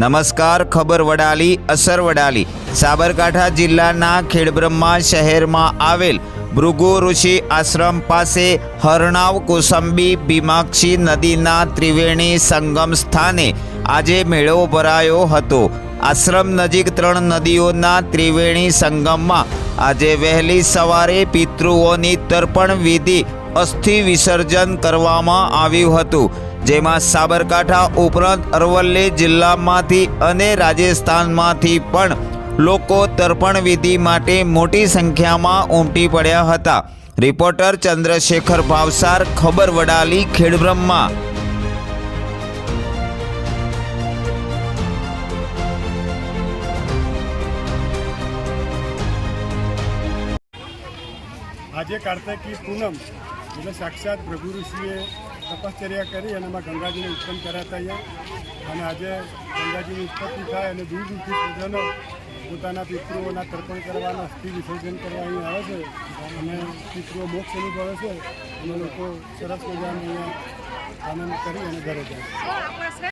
નમસ્કાર, ખબર વડાલી, અસર વડાલી. સાબરકાંઠા જિલ્લાના ખેડબ્રહ્મા શહેરમાં આવેલ ભૃગુ ઋષિ આશ્રમ પાસે હરણાવ કોસંબી ભીમાક્ષી નદીના ત્રિવેણી સંગમ સ્થાને આજે મેળો ભરાયો હતો. આશ્રમ નજીક ત્રણ નદીઓના ત્રિવેણી સંગમમાં આજે વહેલી સવારે પિતૃઓની તર્પણ વિધિ અસ્થિ વિસર્જન કરવામાં આવ્યું હતું. જેમાં સાબરકાંઠા ઉપરાંત અરવલ્લી જિલ્લામાંથી અને રાજસ્થાનમાંથી પણ લોકો તર્પણ વિધિ માટે મોટી સંખ્યામાં ઉમટી પડ્યા હતા. રિપોર્ટર ચંદ્રશેખર ભાવસાર, ખબર વડાલી, ખેડબ્રહ્મા. આજે કાર્તિકી પૂનમ, એટલે સાક્ષાત પ્રભુ ઋષિએ તપશ્ચર્યા કરી અને એમાં ગંગાજીને ઉત્પન્ન કર્યા હતા અહીંયા. અને આજે ગંગાજીની ઉત્પત્તિ થાય અને દૂર દૂરથી પૂજનો પોતાના પિતૃઓના તર્પણ કરવાના, અસ્થિ વિસર્જન કરવા અહીં આવે છે. અને પિતૃઓ મોક્ષ અનુભવે છે. અને લોકો સરસ મજાનું અહીંયા આનંદ કરી અને ઘરે જાય.